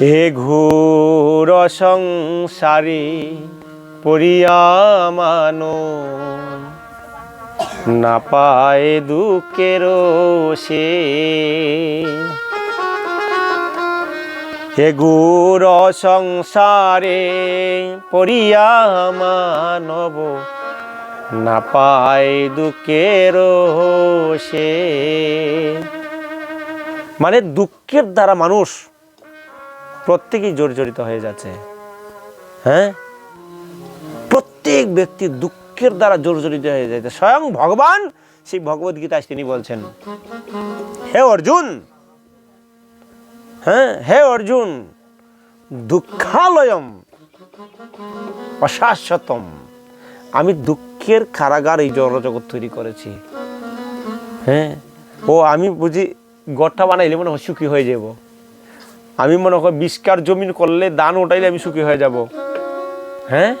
এ ঘোর সংসারে, পড়িয়া মানো। না পায় দুঃখের সে। হে গুর সংসারে, পড়িয়া মানব। না পায় দুঃখের সে। মানে দুঃখের দ্বারা মানুষ প্রত্যেকেই জর্জরিত হয়ে যাচ্ছে। হ্যাঁ? প্রত্যেক ব্যক্তি দুঃখের দ্বারা জর্জরিত হয়ে যাচ্ছে। স্বয়ং ভগবান সেই ভগবদ গীতায় তিনি বলছেন, হে অর্জুন হ্যাঁ হে অর্জুন, দুঃখালয়ম অশাশ্বতম। আমি দুঃখের কারাগার এই জড়জগৎ তৈরি করেছি। হ্যাঁ? ও, আমি বুঝি গড়টা বানাইলে মনে হয় সুখী হয়ে যাব। আমি মনে হয় বিষ্কার জমিন করলে দান ওটাইলে আমি সুখী হয়ে যাব। হ্যাঁ?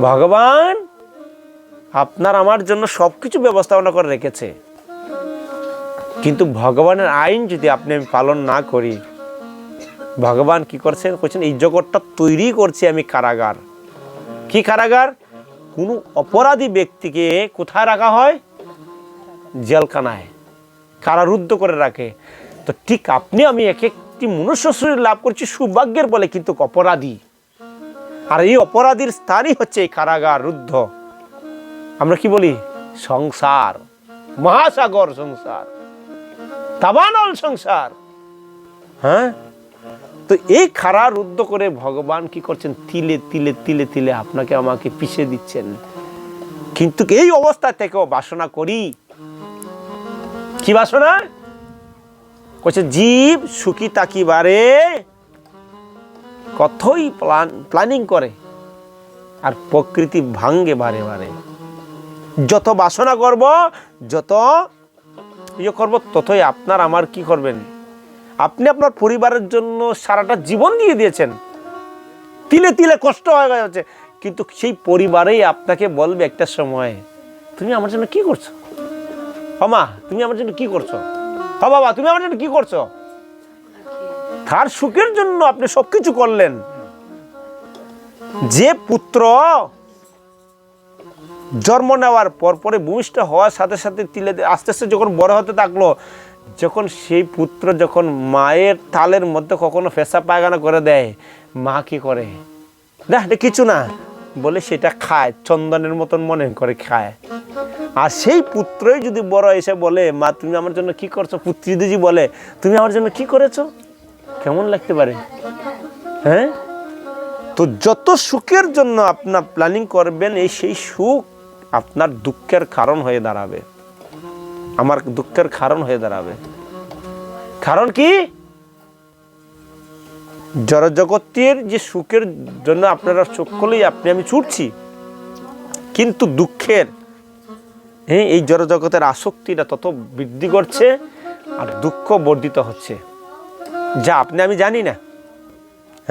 ভগবান আপনার আমার জন্য সব কিছু ব্যবস্থাপনা করে রেখেছে। কিন্তু ভগবানের আইন যদি আপনি আমি পালন না করি, ভগবান কি করছেন? করছেন এই জগৎটা তৈরি করছি আমি কারাগার। কি কারাগার? কোনো অপরাধী ব্যক্তিকে কোথায় রাখা হয়? জেলখানায়। কারারুদ্ধ করে রাখে। তো ঠিক আপনি আমি এক একটি মনুষ্য শরীর লাভ করছি সৌভাগ্যের বলে, কিন্তু অপরাধী। আর এই অপরাধীর স্থানই হচ্ছে এই কারাগার রুদ্ধ। আমরা কি বলি? সংসার। মহাসাগর সংসার। দাবানল সংসার। হ্যাঁ? তো এই খারা রুদ্ধ করে ভগবান কি করছেন? তিলে তিলে তিলে তিলে আপনাকে আমাকে পিষে দিচ্ছেন। কিন্তু এই অবস্থা থেকেও বাসনা করি। কি বাসনা? কচ্ছে জীব সুখী তাকিবারে কতই প্লান প্ল্যানিং করে আর প্রকৃতি ভাঙ্গে বারে বারে যত বাসনা করব, যত ইয়ে করব, ততই আপনার আমার কি করবেন? আপনি আপনার পরিবারের জন্য সারাটা জীবন দিয়ে দিয়েছেন। তিলে তিলে কষ্ট হয়ে গেছে। কিন্তু সেই পরিবারেই আপনাকে বলবে একটা সময়, তুমি আমার জন্য কি করছ? অমা তুমি আমার জন্য কি করছ? হ বাবা, তুমি আমার জন্য কি করছ? তার সুখের জন্য আপনি সবকিছু করলেন। যে পুত্র জন্ম নেওয়ার পর পরে ভূমিষ্ঠ হওয়ার সাথে সাথে তিলে আস্তে আস্তে যখন বড় হতে থাকল, যখন সেই পুত্র যখন মায়ের তালের মধ্যে কখনো ফেসা পায়খানা করে দেয়, মা কি করে? না কিছু না। বলে সেটা খায়, চন্দনের মতন মনে করে খায়। আর সেই পুত্রই যদি বড় এসে বলে, মা, তুমি আমার জন্য কি করছ? পুত্রী যদি বলে, তুমি আমার জন্য কি করেছ? কেমন লাগতে পারে? হ্যাঁ? তো যত সুখের জন্য আপনার প্ল্যানিং করবেন, এই সেই সুখ আপনার দুঃখের কারণ হয়ে দাঁড়াবে। আমার দুঃখের কারণ হয়ে দাঁড়াবে। কারণ কি? জড়জগতের যে সুখের জন্য আপনারা সকলেই আপনি, আমি ছুটছি। কিন্তু দুঃখের হ্যাঁ এই জড়জগতের আসক্তিটা তত বৃদ্ধি করছে আর দুঃখ বর্ধিত হচ্ছে। যা আপনি, আমি জানি না।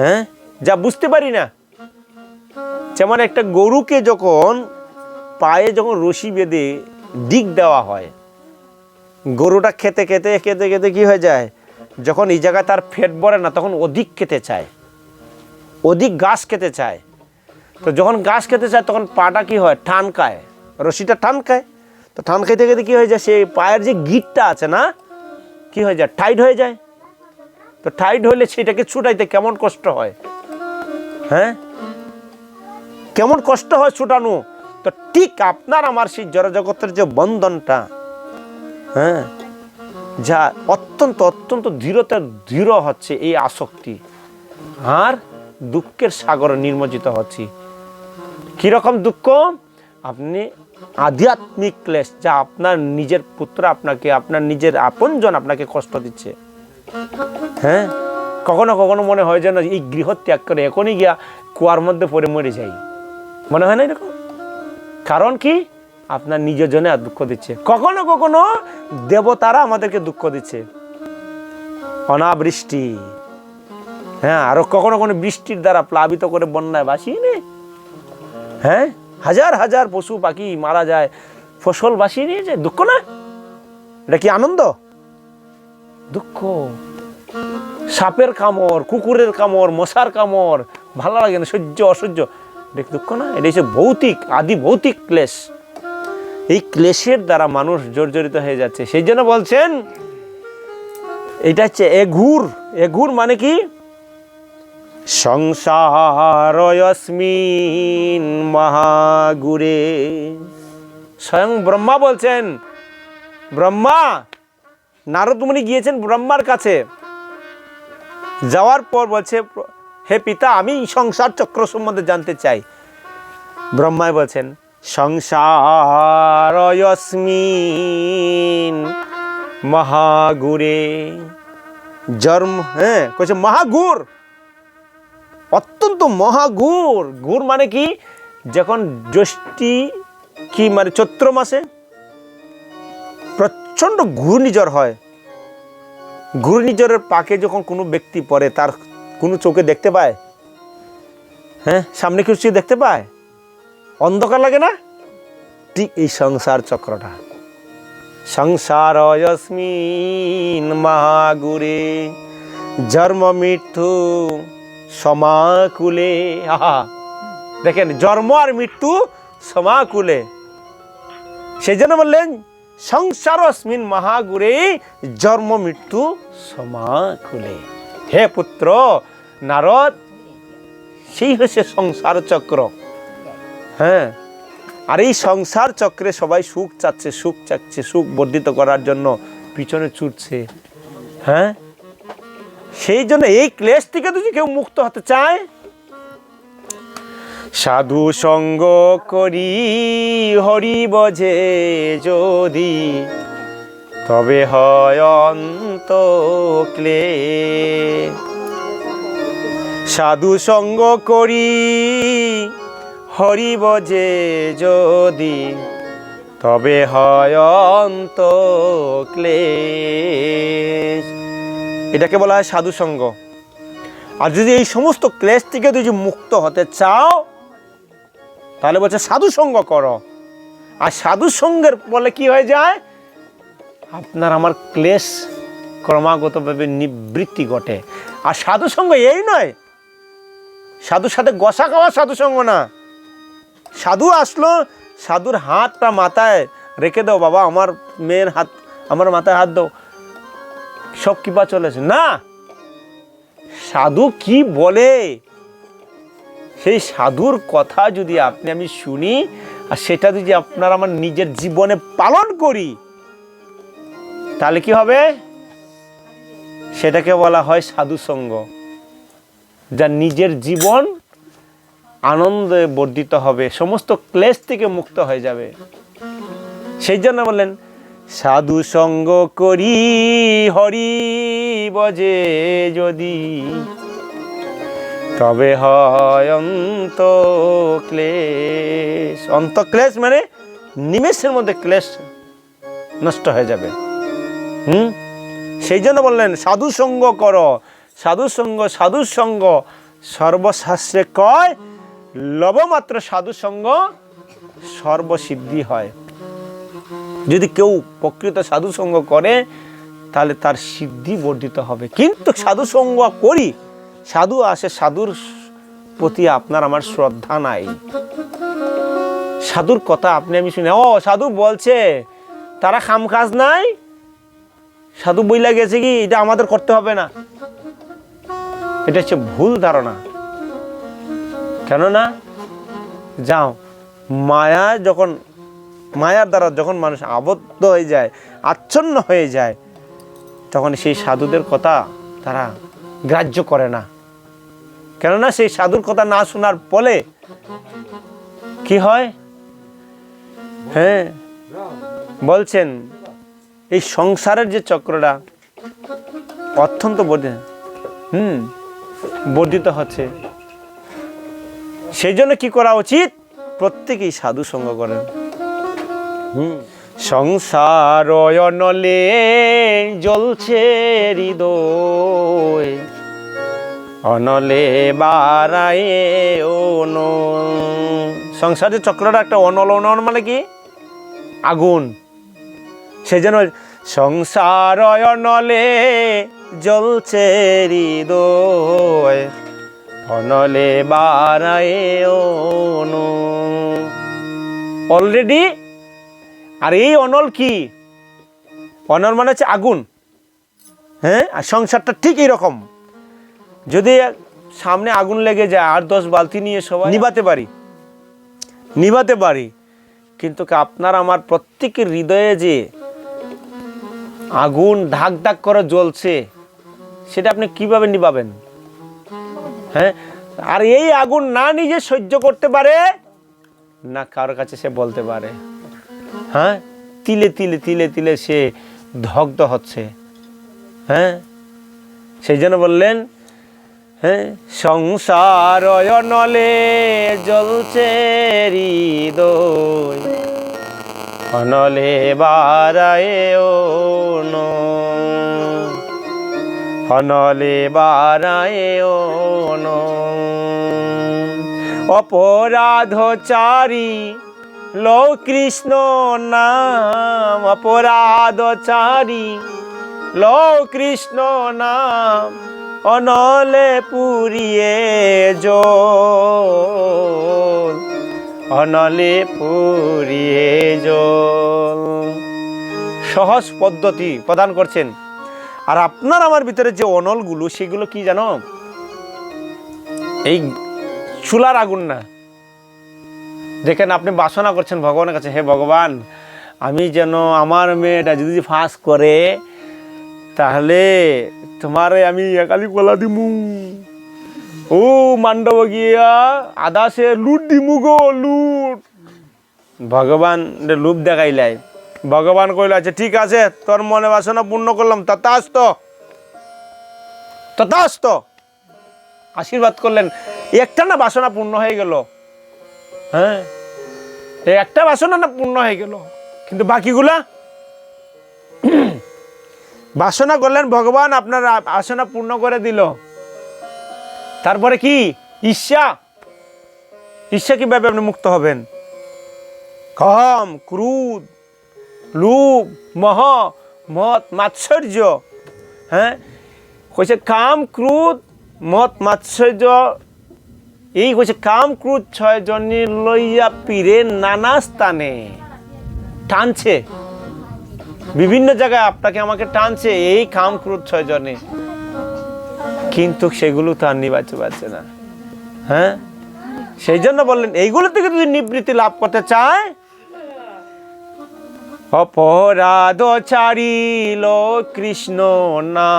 হ্যাঁ যা বুঝতে পারি না। যেমন একটা গরুকে যখন পায়ে যখন রশি বেঁধে দিক দেওয়া হয়, গরুটা খেতে খেতে খেতে খেতে কি হয়ে যায়? যখন এই জায়গায় তার ফেট বড়ে না, তখন অধিক খেতে চায়। অধিক ঘাস খেতে চায়। তো যখন ঘাস খেতে চায়, তখন পাটা কি হয়? ঠানকায়। রশিটা ঠানকায়। তো ঠান খেতে খেতে কী হয়ে যায়? সেই পায়ের যে গিটটা আছে না, কি হয়ে যায়? টাইট হয়ে যায়। তো টাইট হলে সেটাকে ছুটাইতে কেমন কষ্ট হয়? হ্যাঁ? কেমন কষ্ট হয় ছুটানো? তো ঠিক আপনার আমার সেই জড়জগতের যে বন্ধনটা হ্যাঁ যা অত্যন্ত অত্যন্ত দৃঢ়তা দৃঢ় হচ্ছে এই আসক্তি। আর দুঃখের সাগরে নির্মজিত হচ্ছি। কীরকম দুঃখ? আপনি আধ্যাত্মিক ক্লেশ যা আপনার নিজের পুত্র আপনাকে, আপনার নিজের আপনজন আপনাকে কষ্ট দিচ্ছে। হ্যাঁ? কখনো কখনো মনে হয় যেন এই গৃহ ত্যাগ করে এখনই গিয়া কুয়ার মধ্যে পড়ে মরে যাই। মনে হয় না এরকম? কারণ কি? আপনার নিজের জন্য আর দুঃখ দিচ্ছে। কখনো কখনো দেবতারা আমাদেরকে দুঃখ দিচ্ছে। অনাবৃষ্টি। হ্যাঁ? আরও কখনো কখনো বৃষ্টির দ্বারা প্লাবিত করে বন্যায় ভাসিয়ে নে। হ্যাঁ? হাজার হাজার পশু পাখি মারা যায়। ফসল বাসিয়ে নিয়ে যায় দুঃখ না? এটা কি আনন্দ? দুঃখ। সাপের কামড়, কুকুরের কামড়, মশার কামড়, ভালো লাগে না, সহ্য অসহ্য। দেখ দুঃখ না? এটা হচ্ছে ভৌতিক, আদি ভৌতিক ক্লেশ। এই ক্লেশের দ্বারা মানুষ জর্জরিত হয়ে যাচ্ছে। সেই জন্য বলছেন, এটা হচ্ছে এঘুর। এঘুর মানে কি? সংসারয়স্মিন মহাগুরে। স্বয়ং ব্রহ্মা বলছেন, ব্রহ্মা নারদমুনি গিয়েছেন ব্রহ্মার কাছে। যাওয়ার পর বলছে, হে পিতা, আমি সংসার চক্র সম্বন্ধে জানতে চাই। ব্রহ্মায় বলছেন, সংসারয়স্মিন মহাগুরে। জন্ম হ্যাঁ কইছে, মহাগুর। অত্যন্ত মহাগুর গুর মানে কি? যখন জ্যৈষ্ঠী কি মানে চৈত্র মাসে প্রচণ্ড ঘূর্ণিঝড় হয়। ঘূর্ণিঝড়ের পাকে যখন কোনো ব্যক্তি পড়ে, তার কোনো চোখে দেখতে পায়? হ্যাঁ সামনে কিছু দেখতে পায়? অন্ধকার লাগে না? ঠিক এই সংসার চক্রটা। সংসার অস্মিন মহাগুরে, জন্ম মৃত্যু সমাকুলে, আহা। দেখেন, জন্ম আর মৃত্যু সমাকুলে। সেই জন্য বললেন সংসার অস্মিন মহাগুরে জন্ম মৃত্যু সমাকুলে। হে পুত্র, নারদ, সেই হচ্ছে সংসার চক্র। হ্যাঁ আর এই সংসার চক্রে সবাই সুখ চাচ্ছে সুখ চাচ্ছে, সুখ বর্ধিত করার জন্য পিছনে ছুটছে। হ্যাঁ সেই জন্য এই ক্লেশ থেকে যদি কেউ মুক্ত হতে চায়? সাধু সঙ্গ করি, হরি বজে যদি, তবে হয় অন্ত ক্লেশ। সাধু সঙ্গ করি, হরি বজে যদি, তবে হয় অন্ত ক্লেশ। এটাকে বলা হয় সাধু সঙ্গ আর যদি এই সমস্ত ক্লেশ থেকে যদি মুক্ত হতে চাও, তাহলে বলছে সাধু সঙ্গ করো। আর সাধু সঙ্গের বলে কি হয়ে যায়? আপনার আমার ক্লেশ ক্রমাগতভাবে নিবৃত্তি ঘটে। আর সাধু সঙ্গ এই নয়। সাধুর সাথে গসা খাওয়া সাধু সঙ্গ না। সাধু আসলো, সাধুর হাতটা মাথায় রেখে দাও, বাবা, আমার মেয়ের হাত, আমার মাথায় হাত দাও। সব কৃপা চলেছে। না! সাধু কি বলে? সেই সাধুর কথা যদি আপনি আমি শুনি, আর সেটা যদি আপনার আমার নিজের জীবনে পালন করি, তাহলে কি হবে? সেটাকে বলা হয় সাধু সঙ্গ, যা নিজের জীবন আনন্দে বর্ধিত হবে, সমস্ত ক্লেশ থেকে মুক্ত হয়ে যাবে। সেই জন্য বললেন সাধু সঙ্গ করি, হরি বজে যদি। তবে হয় অন্ত ক্লেশ অন্ত ক্লেশ মানে নিমেষের মধ্যে ক্লেশ নষ্ট হয়ে যাবে। হুম? সেই জন্য বললেন, সাধু সঙ্গ কর, সাধু সঙ্গ সাধু সঙ্গ। সর্বশাস্ত্রে কয়, লবমাত্র সাধু সঙ্গ সর্বসিদ্ধি হয়। যদি কেউ প্রকৃত সাধু সঙ্গ করে, তাহলে তার সিদ্ধি বর্ধিত হবে। কিন্তু সাধু সঙ্গ করি, সাধু আসে, সাধুর প্রতি আপনার আমার শ্রদ্ধা নাই। সাধুর কথা আপনি আমি শুনে, ও সাধু বলছে, তারা খাম কাজ নাই? সাধু বইলা গেছে কি, এটা আমাদের করতে হবে না। এটা হচ্ছে ভুল ধারণা। কেননা, যাও, মায়া যখন মায়ার দ্বারা যখন মানুষ আবদ্ধ হয়ে যায়, আচ্ছন্ন হয়ে যায়, তখন সেই সাধুদের কথা তারা গ্রাহ্য করে না। কেননা সেই সাধুর কথা না শোনার ফলে কি হয়? হ্যাঁ বলছেন, এই সংসারের যে চক্রটা অত্যন্ত বর্ধিত হুম, বর্ধিত হচ্ছে। সেই জন্য কি করা উচিত? প্রত্যেকেই সাধু সঙ্গ করেন। সংসার অনলে জ্বলছে হৃদয়। অনলে বারায় অন সংসারের চক্রটা একটা অনল অনল মানে কি? আগুন। সেই জন্য সংসার অনলে জ্বলছে হৃদয়। অনলে বারায় অনু অলরেডি আর এই অনল কি? অনল মানে হচ্ছে আগুন। হ্যাঁ? আর সংসারটা ঠিক এইরকম। যদি সামনে আগুন লেগে যায়, আর দশ বালতি নিয়ে সবাই নিবাতে পারি। নিবাতে পারি। কিন্তু আপনার আমার প্রত্যেকের হৃদয়ে যে আগুন ঢাক ঢাক করে জ্বলছে, সেটা আপনি কীভাবে নিবাবেন? হ্যাঁ? আর এই আগুন না নিজে সহ্য করতে পারে, না কারোর কাছে সে বলতে পারে। হ্যাঁ? তিলে তিলে তিলে তিলে সে ধগ্ধ হচ্ছে। হ্যাঁ? সেই জন্য বললেন হ্যাঁ সংসার অনলে জ্বলছে হৃদয়। অনলে বারায় অনু অনলে বারায় অনু অপরাধচারী লো কৃষ্ণ নাম অপরাধচারী লো কৃষ্ণ নাম, অনলে পুরিয়ে জল। অনলে পুরিয়ে জল। সহজ পদ্ধতি প্রদান করছেন। আর আপনার আমার ভিতরে যে অনলগুলো, সেগুলো কি জানো? এই চুলার আগুন না। দেখেন আপনি বাসনা করছেন ভগবানের কাছে, হে ভগবান, আমি যেন আমার মেয়েটা যদি ফাঁস করে, তাহলে তোমারে আমি একালি কলা দিমু। ও মান্ডব গিয়া আদা সে লুট দিমু গো, লুট। ভগবান লুপ দেখাইলাই। ভগবান কইল আচ্ছা ঠিক আছে, তোর মনে বাসনা পূর্ণ করলাম, তথাস্ত। তথাস্ত। আশীর্বাদ করলেন। একটা না বাসনা পূর্ণ হয়ে গেল। হ্যাঁ। এই একটা বাসনা না পূর্ণ হয়ে গেল। কিন্তু বাকিগুলা? বাসনা করলেন ভগবান, আপনার আ- বাসনা পূর্ণ করে দিল। তারপরে কি? ঈর্ষা? ঈর্ষা কীভাবে আপনি মুক্ত হবেন? কম ক্রুদ লোভ, মহ, মত, মাৎসর্য হ্যাঁ? কইছে কাম ক্রুদ মত, মাৎসর্য এই কইছে, কাম ক্রোধ ছয় জনে লইয়া পীরে নানা স্থানে। টানছে। বিভিন্ন জায়গায় আপনাকে আমাকে টানছে, এই কাম ক্রোধ ছয় জনে কিন্তু সেগুলো তো আর নিবাচে পারছে না। হ্যাঁ? সেই জন্য বললেন, এইগুলো থেকে যদি নিবৃত্তি লাভ করতে চায়? অপরাধ চারিল কৃষ্ণ না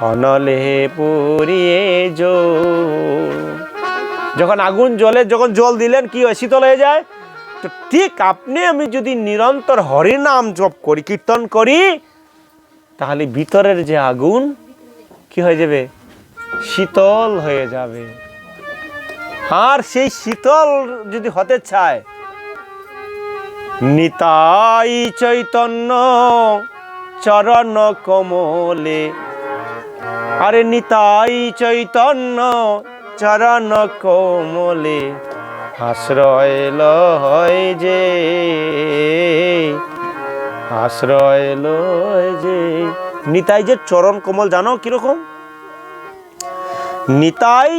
অনলে পুরিয়ে জো। যখন আগুন জ্বলে, যখন জল দিলেন, কি হয়? শীতল হয়ে যায়। তো ঠিক আপনি, আমি যদি নিরন্তর হরিনাম জপ করি, কীর্তন করি, তাহলে ভিতরের যে আগুন, কি হয়ে যাবে? শীতল হয়ে যাবে। আর সেই শীতল যদি হতে চায়, নিতাই চৈতন্য চরণ কমলে আরে নিতাই চৈতন্য চরণ কমলে, আশ্রয় লয় যে, আশ্রয় লয় যে। নিতাই যে চরণ কমল, জানো কীরকম? নিতাই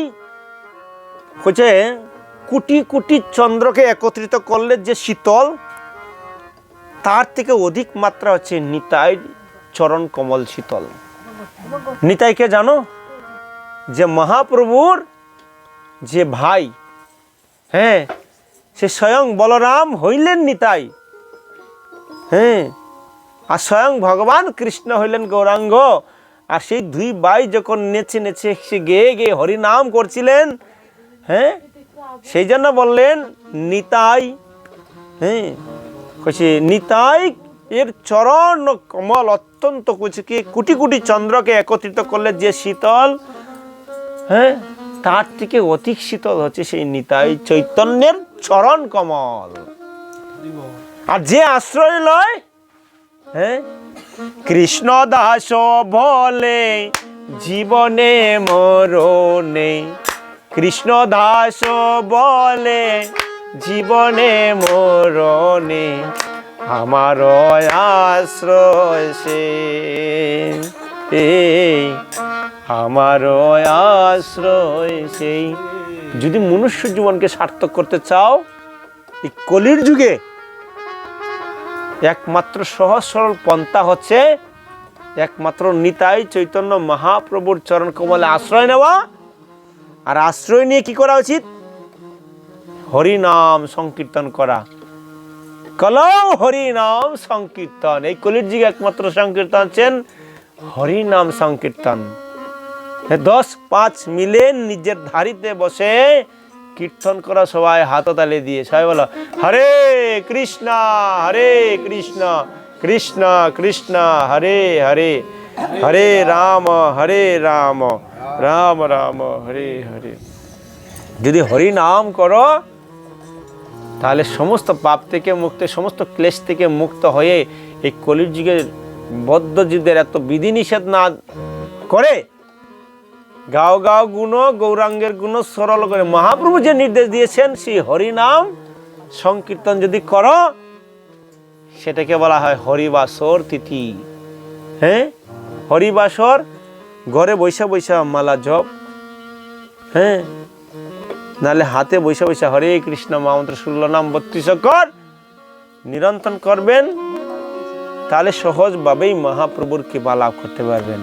হচ্ছে কোটি কোটি চন্দ্রকে একত্রিত করলে যে শীতল, তার থেকে অধিক মাত্রা হচ্ছে নিতাই চরণ কমল শীতল। নিতাইকে জানো, যে মহাপ্রভুর যে ভাই হ্যাঁ সে স্বয়ং বলরাম হইলেন নিতাই হ্যাঁ আর স্বয়ং ভগবান কৃষ্ণ হইলেন গৌরাঙ্গ, আর সেই দুই ভাই যখন নেচে নেচে সে গেয়ে গেয়ে হরিনাম করছিলেন হ্যাঁ সেই জন্য বললেন, নিতাই হ্যাঁ কইছে, নিতাই এর চরণ কমল অত্যন্ত কইছে কি কোটি কোটি চন্দ্রকে একত্রিত করলে যে শীতল হ্যাঁ তার থেকে অধিক শীতল হচ্ছে সেই নিতাই চৈতন্যের চরণ কমল। আর যে আশ্রয় লয় হ্যাঁ কৃষ্ণ দাস বলে জীবনে মরণে। কৃষ্ণ দাস বলে জীবনে মরণে। আমার আশ্রয় সে। আমার আশ্রয় সেই যদি মনুষ্য জীবনকে সার্থক করতে চাও, এই কলির যুগে একমাত্র সহজ সরল পন্থা হচ্ছে, একমাত্র নিতাই চৈতন্য মহাপ্রভুর চরণ কমলে আশ্রয় নেওয়া। আর আশ্রয় নিয়ে কি করা উচিত? হরিনাম সংকীর্তন করা। কলম হরিনাম সংকীর্তন। এই কলির একমাত্র সংকীর্তন হচ্ছেন হরিনাম সংকীর্তন। দশ পাঁচ মিলে নিজের ধারিতে বসে কীর্তন করা সবাই হাততালি দিয়ে। সবাই বলো, হরে কৃষ্ণ হরে কৃষ্ণ কৃষ্ণ কৃষ্ণ, হরে হরে হরে রাম হরে রাম রাম রাম, হরে হরে। যদি হরি নাম করো তাহলে সমস্ত পাপ থেকে মুক্ত, সমস্ত ক্লেশ থেকে মুক্ত হয়ে এই কলির যুগের বদ্ধযুদ্ধের এত বিধিনিষেধ না করে গাও গাও গুণ, গৌরাঙ্গের গুণ, সরল করে মহাপ্রভু যে নির্দেশ দিয়েছেন, সেই হরিনাম সংকীর্তন যদি করো, সেটাকে বলা হয় হরিবাসর তিথি। হ্যাঁ? হরিবাসর, ঘরে বৈশা বৈশা মালা জপ। হ্যাঁ? নাহলে হাতে বৈশা বৈশা হরে কৃষ্ণ মহামন্ত্র ষোলো নাম, বত্রিশ কর নিরন্তন করবেন, তাহলে সহজভাবেই মহাপ্রভুর কৃপা লাভ করতে পারবেন।